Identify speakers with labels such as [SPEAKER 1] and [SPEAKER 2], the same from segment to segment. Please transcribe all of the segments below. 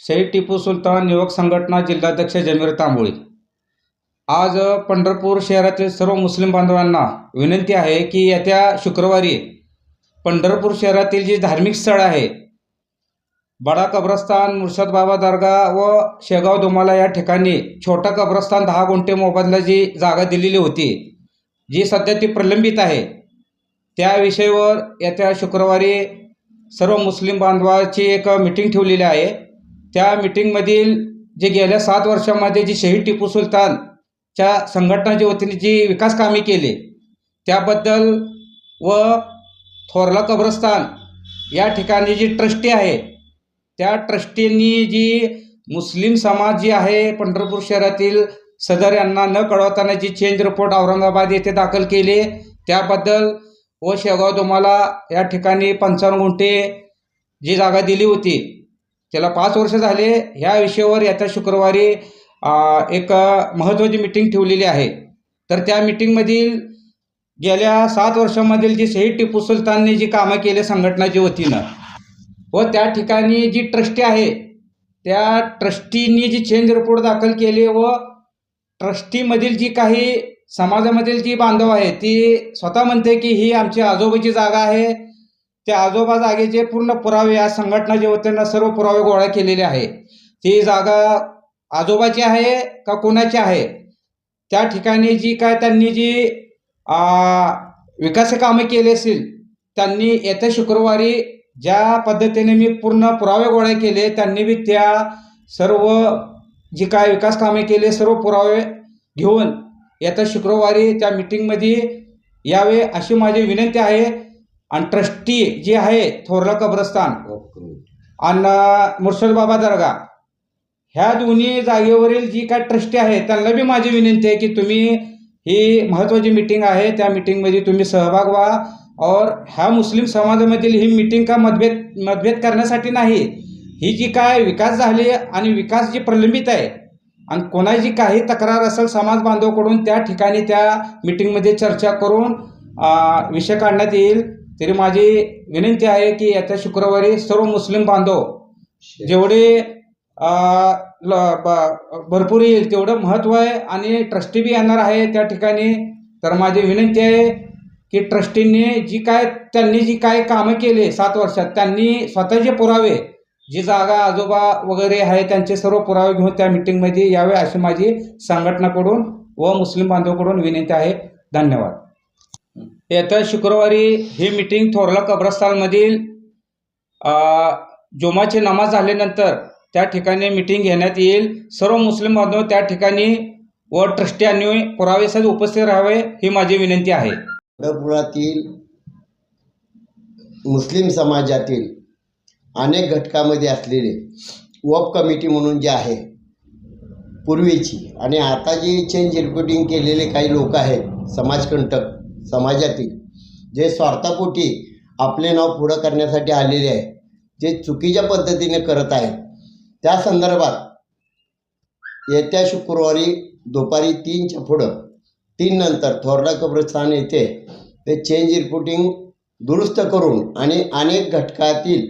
[SPEAKER 1] शहीद टिपू सुलतान युवक संघटना जिल्हाध्यक्ष जमीर तांबोळी. आज पंढरपूर शहरातील सर्व मुस्लिम बांधवांना विनंती आहे की येत्या शुक्रवारी पंढरपूर शहरातील जी धार्मिक स्थळ आहे बडा कब्रस्तान मुर्शद बाबा दर्गा व शेगाव दुमाला या ठिकाणी छोटा कब्रस्तान दहा गुंठे मोबदला जी जागा दिलेली होती जी सध्या ती प्रलंबित आहे. त्या विषयावर येत्या शुक्रवारी सर्व मुस्लिम बांधवाची एक मिटिंग ठेवलेली आहे. त्या मिटिंगमधील जे गेल्या सात वर्षामध्ये जी शहीद टिपू सुलतानच्या संघटनाच्या वतीने जी विकास कामे केली त्याबद्दल व थोरला कब्रस्तान या ठिकाणी जी ट्रस्टी आहे त्या ट्रस्टींनी जी मुस्लिम समाज जी आहे पंढरपूर शहरातील सदर यांना न कळवताना जी चेंज रिपोर्ट औरंगाबाद येथे दाखल केले त्याबद्दल व शेगाव दोमाला या ठिकाणी पंचावन्न गुंठे जी जागा दिली होती त्याला पाच वर्ष झाले ह्या विषयावर याचा शुक्रवारी एक महत्त्वाची मिटिंग ठेवलेली आहे. तर त्या मिटिंगमधील गेल्या सात वर्षामधील जी शहीद टिपू सुलतानने जी कामं केले संघटनाच्या वतीनं व त्या ठिकाणी जी ट्रस्टी आहे त्या ट्रस्टीनी जी चेंज रिपोर्ट दाखल केली व ट्रस्टीमधील जी काही समाजामधील जी बांधव आहे ती स्वतः म्हणते की ही आमची आजोबाची जागा आहे त्या आजोबा जागेचे पूर्ण पुरावे या संघटनाच्या वतीनं सर्व पुरावे गोळा केलेले आहे. ती जागा आजोबाची आहे का कोणाची आहे? त्या ठिकाणी जी काय त्यांनी जी विकास कामे केली असतील त्यांनी येत्या शुक्रवारी ज्या पद्धतीने मी पूर्ण पुरावे गोळा केले त्यांनी बी त्या सर्व जी काय विकास कामे केले सर्व पुरावे घेऊन येत्या शुक्रवारी त्या मिटिंगमध्ये यावे अशी माझी विनंती आहे. आणि ट्रस्टी जी आहे थोरला कब्रस्तान. आणि मुर्शद बाबा दर्गा ह्या दोन्ही जागेवरील जी काय ट्रस्टी आहे त्यांना बी माझी विनंती आहे की तुम्ही ही महत्त्वाची मिटिंग आहे त्या मिटिंगमध्ये तुम्ही सहभाग व्हा. और ह्या मुस्लिम समाजामधील ही मिटिंग का मतभेद मतभेद करण्यासाठी नाही. ही जी काय विकास झाली आणि विकास जी प्रलंबित आहे आणि कोणाची काही तक्रार असेल समाज बांधवाकडून त्या ठिकाणी त्या मिटिंगमध्ये चर्चा करून विषय काढण्यात येईल. तरी माझी विनंती आहे की येत्या शुक्रवारी सर्व मुस्लिम बांधव जेवढे ल- ब- भरपूर येईल तेवढं महत्त्व आहे आणि ट्रस्टी बी येणार आहे त्या ठिकाणी. तर माझी विनंती आहे की ट्रस्टींनी जी काय त्यांनी जी काय कामं केले सात वर्षात त्यांनी स्वतःचे पुरावे जी जागा आजोबा वगैरे आहे त्यांचे सर्व पुरावे घेऊन त्या मिटिंगमध्ये यावे अशी माझी संघटनाकडून व मुस्लिम बांधवाकडून विनंती आहे. धन्यवाद. येत्या शुक्रवारी ही मिटिंग थोरला कब्रस्तानमधील जोमाचे नमाज झाल्यानंतर त्या ठिकाणी मिटिंग घेण्यात येईल. सर्व मुस्लिम बांधव त्या ठिकाणी व ट्रस्ट्यांनी पुरावेसाठी उपस्थित राहावे ही माझी विनंती आहे.
[SPEAKER 2] पंढरपुरातील मुस्लिम समाजातील अनेक घटकामध्ये असलेले वप कमिटी म्हणून जे आहे पूर्वीची आणि आता जी चेंज रिपोर्टिंग केलेले काही लोक आहेत समाजकंटक समाजातील जे स्वार्थापोटी आपले नाव पुढं करण्यासाठी आलेले आहे जे चुकीच्या पद्धतीने करत आहेत त्या संदर्भात येत्या शुक्रवारी दुपारी तीनच्या पुढं तीन नंतर थोरला कब्रस्थान येथे ते चेंज रिपोर्टिंग दुरुस्त करून आणि अनेक घटकातील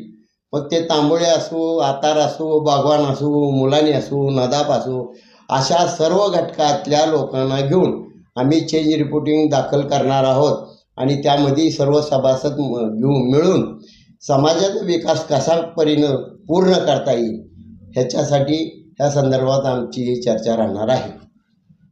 [SPEAKER 2] मग ते तांबोळे असो आतार असो बागवान असो मुलानी असो नदाप असो अशा सर्व घटकातल्या लोकांना घेऊन आम्ही चेंज रिपोर्टिंग दाखल करणार आहोत आणि त्यामध्ये सर्व सभासद घेऊन मिळून समाजाचा विकास कसा परिणाम पूर्ण करता येईल ह्याच्यासाठी ह्या संदर्भात आमची ही चर्चा राहणार आहे.